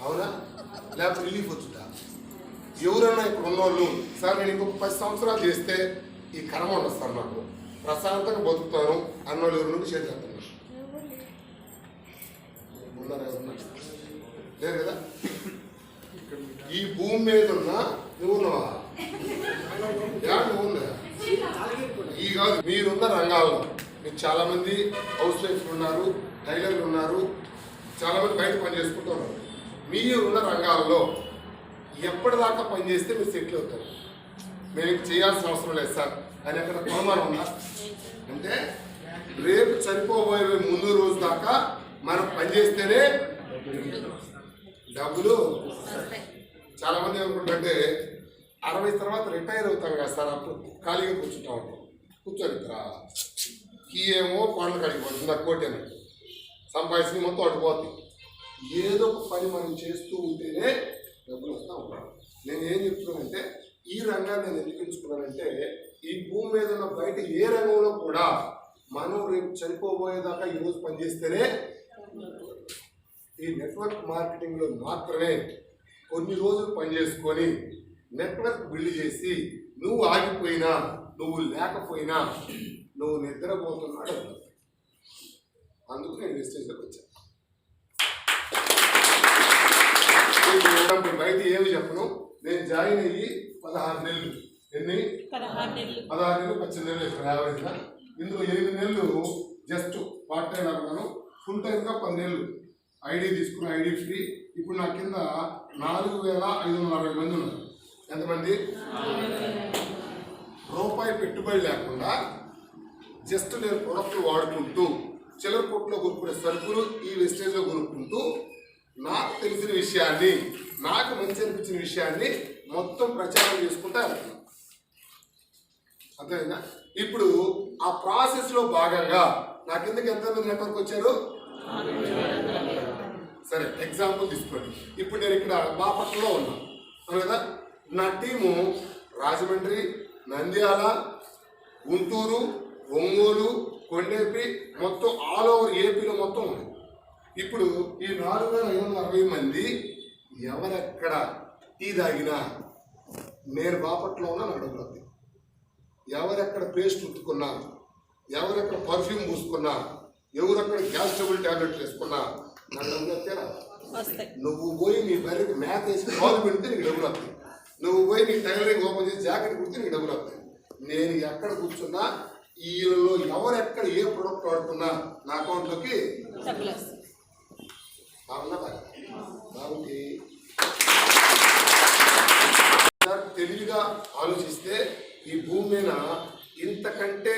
అవునా? లేకపోతే రిలీఫ్ వచ్చుదా ఎవరన్నా ఇప్పుడు ఉన్నోళ్ళు సార్ నేను ఇంకొక పది సంవత్సరాలు చేస్తే ఈ కర్మ ఉండదు సార్ నాకు. ప్రశాంతంగా బతుకుతాను అన్నోళ్ళు ఎవరి నుండి చేతులు ఉన్నారా లేదు కదా? ఈ భూమి మీద ఉన్న నువ్వు ఉన్నావా? ఈ కాదు మీరున్న రంగాల్లో. మీరు చాలా మంది హౌస్ వైఫ్లు ఉన్నారు టైలర్లు ఉన్నారు చాలా మంది బయట పని చేసుకుంటూ ఉన్నారు. మీరు ఉన్న రంగాల్లో ఎప్పటిదాకా పనిచేస్తే మీరు సెటిల్ అవుతారు. మేము చేయాల్సిన అవసరం లేదు సార్. అని అక్కడ కొనమానం ఉందా? అంటే రేపు చనిపోబోయే ముందు రోజు దాకా మనం పనిచేస్తేనే డబ్బులు. చాలా మంది ఏమనుకుంటుంటే అరవై తర్వాత రిటైర్ అవుతాం కదా సార్ అప్పుడు ఖాళీగా కూర్చుంటా ఉంటాం కూర్చొని కీ ఏమో పండ్లు కడిగిపోతుంది నాకు కోటి సంపాదించి మొత్తం అడిపోతుంది ఏదో ఒక పని మనం చేస్తూ ఉంటేనే డబ్బులు వస్తూ ఉంటాం నేను ఏం చెప్తున్నానంటే ఈ రంగాన్ని నేను ఎందుకు ఎంచుకున్నానంటే ఈ భూమి మీద ఉన్న బయట ఏ రంగంలో కూడా మనం రేపు చనిపోబోయేదాకా ఈరోజు పనిచేస్తేనే ఈ నెట్వర్క్ మార్కెటింగ్లో మాత్రమే కొన్ని రోజులు పనిచేసుకొని నెట్వర్క్ బిల్డ్ చేసి నువ్వు ఆగిపోయినా నువ్వు లేకపోయినా నువ్వు నిద్రపోతున్నాడు. అందుకు నేను వెస్టేజ్లోకి వచ్చాను మీకు బయట ఏమి చెప్పను? నేను జాయిన్ అయ్యి పదహారు నెలలు. ఎన్ని? పదహారు నెలలు. పద్దెనిమిది నెలలు ఇక్కడ యావరేజ్గా. ఇందులో ఎనిమిది నెలలు జస్ట్ పార్ట్ టైం అనుకున్నాను. ఫుల్ టైంగా పది నెలలు. ఐడి తీసుకున్న ఐడి ఫ్రీ. ఇప్పుడు నా కింద నాలుగు వేల ఐదు వందల అరవై మంది ఉన్నారు. ఎంతమంది? రూపాయి పెట్టుబడి లేకుండా జస్ట్ నేను ప్రొడక్ట్లు వాడుకుంటూ చిల్లర కొట్లో కొనుక్కునే సరుకులు ఈ వెస్టేజ్లో కొనుక్కుంటూ నాకు తెలిసిన విషయాన్ని నాకు మంచి అనిపించిన విషయాన్ని మొత్తం ప్రచారం చేసుకుంటా వెళ్తున్నాను అర్థమైందా? ఇప్పుడు ఆ ప్రాసెస్లో భాగంగా నా కిందకి ఎంతమంది నెట్వర్క్ వచ్చారు? సరే ఎగ్జాంపుల్ తీసుకోండి. ఇప్పుడు నేను ఇక్కడ బాపట్లలో ఉన్నా. కదా నా టీము రాజమండ్రి నంద్యాల గుంటూరు ఒంగోలు కొండేపి మొత్తం ఆల్ ఓవర్ ఏపీలో మొత్తం ఉంది. ఇప్పుడు ఈ నాలుగు వేల ఐదు వందల అరవై మంది ఎవరెక్కడ టీ తాగినా నేను బాపట్లో ఉన్నా నాకు డబ్బులు ఎవరెక్కడ పేస్ట్ ఉత్తుకున్నా ఎవరెక్కడ పర్ఫ్యూమ్ పూసుకున్నా ఎవరెక్కడ గ్యాస్ ట్రబుల్ టాబ్లెట్లు వేసుకున్నా నాకు డబ్బులు నువ్వు పోయి నీ బర్రెకి మ్యాథ్ వేసి కాలు పెడితే నీకు డబ్బులు వస్తాయి. నువ్వు పోయి నీ టైలరింగ్ ఓపెన్ చేసి జాకెట్ కుడితే నీకు డబ్బులు వస్తాయి. నేను ఎక్కడ కూర్చున్నా వీళ్ళలో ఎవరెక్కడ ఏ ప్రొడక్ట్ వాడుతున్నా నా అకౌంట్లోకి డబ్బులు బాగుంది తెలివిగా ఆలోచిస్తే ఈ భూమి మీద ఇంతకంటే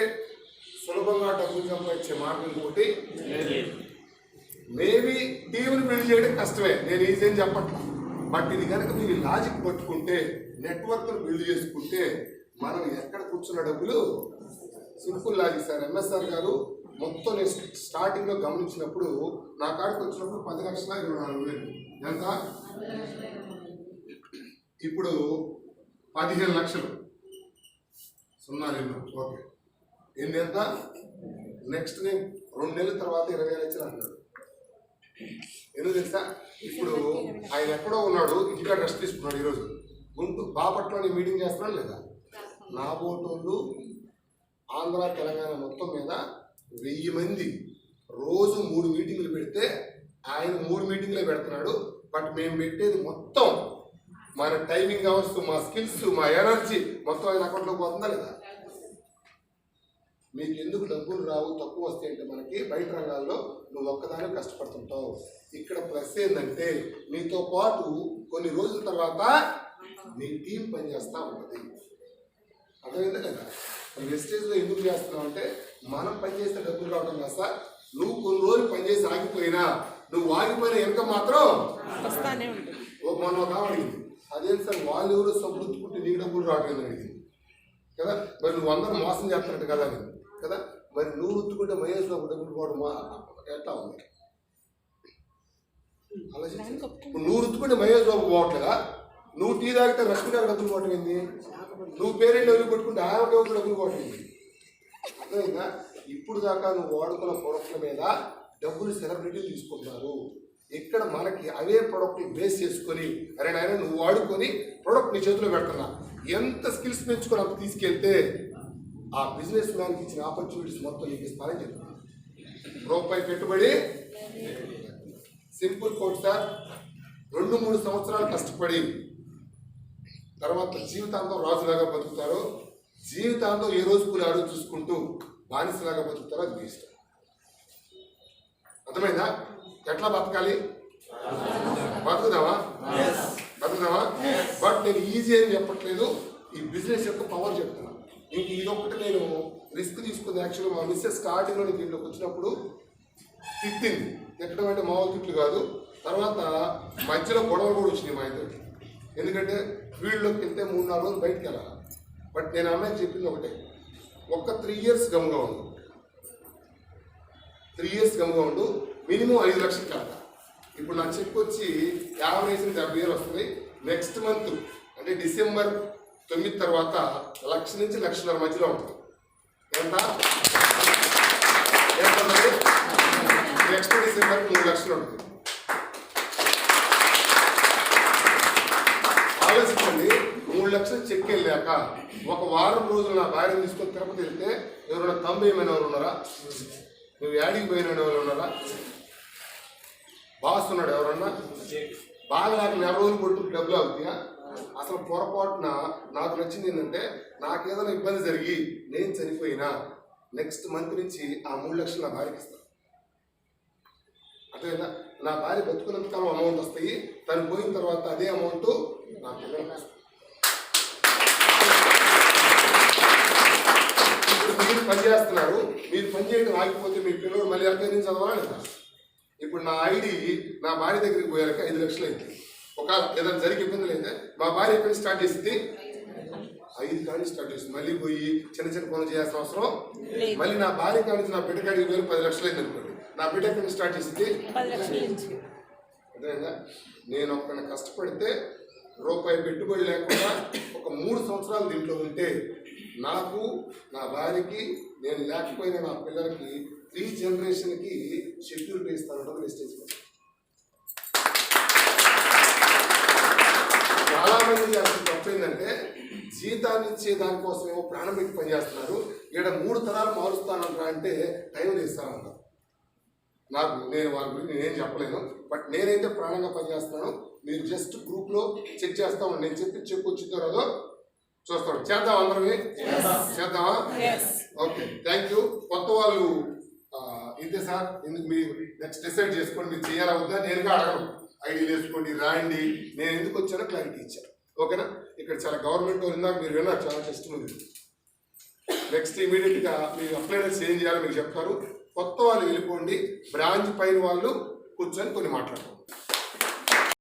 సులభంగా డబ్బులు సంపాదించే మార్గం ఒకటి మేబీ టీవీని బిల్డ్ చేయడం కష్టమే. నేను ఈజీ అని చెప్పట్లా. బట్ ఇది కనుక మీరు లాజిక్ పట్టుకుంటే నెట్వర్క్ను బిల్డ్ చేసుకుంటే మనం ఎక్కడ కూర్చున్న డబ్బులు? Simple logic sir. ఎంఎస్ఆర్ గారు మొత్తం నేను స్టార్టింగ్లో గమనించినప్పుడు నా కాడికి వచ్చినప్పుడు పది లక్షల ఇరవై నాలుగు వేలు. ఎంత? ఇప్పుడు పదిహేను లక్షలు. సున్నా రెండు. ఓకే. ఎన్ని ఎంత? నెక్స్ట్ నేను రెండు నెలల తర్వాత ఇరవై లక్షలు అంటాడు. ఎందుకు తెలుసా? ఇప్పుడు ఆయన ఎక్కడో ఉన్నాడు ఇంటికాడ రెస్ట్ తీసుకున్నాడు ఈరోజు. గుంటూ బాపట్లోని మీటింగ్ చేస్తున్నాడు లేదా? నా ఓటోళ్ళు ఆంధ్ర తెలంగాణ మొత్తం మీద వెయ్యి మంది రోజు మూడు మీటింగ్లు పెడితే ఆయన మూడు మీటింగ్లే పెడుతున్నాడు. బట్ మేము పెట్టేది మొత్తం మన టైమింగ్ అవర్స్ మా స్కిల్స్ మా ఎనర్జీ మొత్తం ఆయన అకౌంట్లోకి పోతుందా లేదా? మీకు ఎందుకు డబ్బులు రావు తక్కువ వస్తాయి అంటే మనకి బయట రంగాల్లో నువ్వు ఒక్కదాని కష్టపడుతుంటావు. ఇక్కడ ప్లస్ ఏంటంటే నీతో పాటు కొన్ని రోజుల తర్వాత నీ టీం పనిచేస్తూ ఉంటుంది. అర్థమైందా లేదా? ఈ వెస్టేజ్లో ఎందుకు చేస్తున్నావు అంటే మనం పనిచేస్తే డబ్బులు రావడం కాదు సార్. నువ్వు కొన్ని రోజులు పనిచేసి ఆగిపోయినా నువ్వు ఆగిపోయిన వెనక మాత్రం ఓ మొన్న ఒక అడిగింది. అదేం సార్ వాళ్ళు ఎవరు సబ్బులుతుకుంటే నీకు డబ్బులు రావట్లేదు అడిగింది. కదా? మరి నువ్వు అందరూ మోసం చేస్తున్నట్టు కదా కదా? మరి నువ్వు ఉత్తుకుంటే మహేష్ బాబు డబ్బులు పోవడం ఎట్లా ఉంది? నువ్వు ఉత్తుకుంటే మహేష్ బాబు పోవట్లేదా? నువ్వు టీ తాగితే రష్మి గారు డబ్బులు పోవటం ఏంది? నువ్వు పేరెంట్ డబ్బులు పెట్టుకుంటే ఆయన డబ్బులు పోవటం ఏంది? అర్థమైందా? ఇప్పుడు దాకా నువ్వు వాడుకున్న ప్రొడక్ట్ల మీద డబ్బులు సెలబ్రిటీలు తీసుకుంటున్నారు. ఇక్కడ మనకి అవే ప్రోడక్ట్ని బేస్ చేసుకొని అరే నాయన నువ్వు వాడుకొని ప్రోడక్ట్ నీ చేతిలో పెడుతున్నా. ఎంత స్కిల్స్ పెంచుకొని అప్పుడు తీసుకెళ్తే ఆ బిజినెస్ మ్యాన్కి ఇచ్చిన ఆపర్చునిటీస్ మొత్తం నీకు ఇస్తానని చెప్తున్నాను రూపాయి పెట్టుబడి సింపుల్ కోట్ సార్ రెండు మూడు సంవత్సరాలు కష్టపడి తర్వాత జీవితాంతం రాజులాగా బతుకుతారు. జీవితాంతం ఏ రోజు కూలి ఆడు చూసుకుంటూ బానిసలాగా బతుకుతారో అది మీ ఇష్టం. అర్థమైందా? ఎట్లా బతకాలి? బతుకుదామా బతుకుదామా బట్ నేను ఈజీ అని చెప్పట్లేదు. ఈ బిజినెస్ యొక్క పవర్ చెప్తున్నా. ఇంక ఇదొక్కటి నేను రిస్క్ తీసుకుంది యాక్చువల్గా మా మిస్సెస్ స్టార్టింగ్లో నేను దీంట్లోకి వచ్చినప్పుడు తిట్టింది. తిట్టడం అంటే మామూలు తిట్లు కాదు. తర్వాత మధ్యలో గొడవలు కూడా వచ్చినాయి మా ఇద్దరికి. ఎందుకంటే ఫీల్డ్లోకి వెళ్తే మూడు నాలుగు రోజులు బయటికి వెళ్ళాలి. బట్ నేను అమ్మాయికి చెప్పింది ఒకటే. ఒక్క త్రీ ఇయర్స్ గమ్గా ఉండు. త్రీ ఇయర్స్ గమ్గా ఉండు. మినిమం ఐదు లక్షలు కడతా ఇప్పుడు నా చెక్ వచ్చి యావరేజ్ డెబ్బై వేలు వస్తుంది. నెక్స్ట్ మంత్ అంటే డిసెంబర్ తొమ్మిది తర్వాత లక్ష నుంచి లక్షన్నర మధ్యలో ఉంటుంది. ఎంత? ఎంత నెక్స్ట్ డిసెంబర్ మూడు లక్షలు ఉంటుంది ఆలోచించండి మూడు లక్షలు చెక్ వెళ్ళాక ఒక వారం రోజులు నా భార్యను తీసుకొని తిరుపతి వెళ్తే ఎవరైనా తమ్ము ఏమైనా ఎవరు ఉన్నారా? నువ్వు యాడికి పోయిన ఎవరు ఉన్నారా? బాస్ ఉన్నాడు ఎవరన్నా? బాగా నాకు నెల రోజులు కొడుకు డబ్బులు అవుతాయా అసలు పొరపాటున నాకు నచ్చింది ఏంటంటే నాకు ఏదైనా ఇబ్బంది జరిగి నేను చనిపోయినా నెక్స్ట్ మంత్ నుంచి ఆ మూడు లక్షలు నా భార్యకి ఇస్తాను. అంటే నా భార్య బతుకున్నంత కాలం అమౌంట్ వస్తాయి తను పోయిన తర్వాత అదే అమౌంట్ నా పిల్లలకు వస్తుంది ఇప్పుడు మీరు పని చేస్తున్నారు. మీరు పని చేయడం ఆగిపోతే మీ పిల్లలు మళ్ళీ ఎక్కడి నుంచి చదవాలా? లేదా ఇప్పుడు నా ఐడి నా భార్య దగ్గరికి పోయాక ఐదు లక్షలు అయింది. ఒక ఏదైనా జరిగి ఇబ్బందులు అయితే మా భార్య ఎక్కడి స్టార్ట్ చేసింది? ఐదు కానీ స్టార్ట్ చేసింది. మళ్ళీ పోయి చిన్న చిన్న పనులు చేయాల్సిన అవసరం లేదు. మళ్ళీ నా భార్య కాడి నుంచి నా బిడ్డ కాడికి వేలు పది లక్షలు అయింది అనుకోండి. నా బిడ్డ ఎక్కడి స్టార్ట్ చేసింది? అర్థమైందా నేను ఒక్కడిని కష్టపడితే రూపాయి పెట్టుబడి లేకుండా ఒక మూడు సంవత్సరాలు దీంట్లో ఉంటే నాకు నా భార్యకి నేను లేకపోయిన నా పిల్లలకి త్రీ జనరేషన్కి సెక్యూరిటీ ఇస్తానంటే మెసేజ్ చాలా మంది తప్పేందంటే జీతాన్ని ఇచ్చే దానికోసమేమో ప్రాణం పెట్టి పనిచేస్తున్నారు. ఇక్కడ మూడు తరాలు మారుస్తానంటారా అంటే టైం తీస్తానన్నారు నాకు నేను వాళ్ళ గురించి నేనేం చెప్పలేను. బట్ నేనైతే ప్రాణంగా పనిచేస్తున్నాను. మీరు జస్ట్ గ్రూప్లో చెక్ చేస్తాము నేను చెప్పి చెక్ వచ్చిందో రాదో చూస్తాం. చేద్దాం అందరమే? చేద్దామా? ఓకే. Thank you. కొత్త వాళ్ళు ఇంతే సార్. ఎందుకు మీరు నెక్స్ట్ డిసైడ్ చేసుకోండి. మీరు చేయాలా వద్దా? నేనుగా అడగను. ఐడీలు వేసుకోండి రాయండి. నేను ఎందుకు వచ్చానో క్లారిటీ ఇచ్చాను. ఓకేనా? ఇక్కడ చాలా గవర్నమెంట్ వాళ్ళు ఇందాక మీరు విన్నారు చాలా టెస్ట్ ఉంది. నెక్స్ట్ ఇమీడియట్గా మీరు అప్లైనర్స్ ఏం చేయాలో మీకు చెప్తారు. కొత్త వాళ్ళు వెళ్ళిపోండి. బ్రాంచ్ పైన వాళ్ళు కూర్చొని కొన్ని మాట్లాడతాం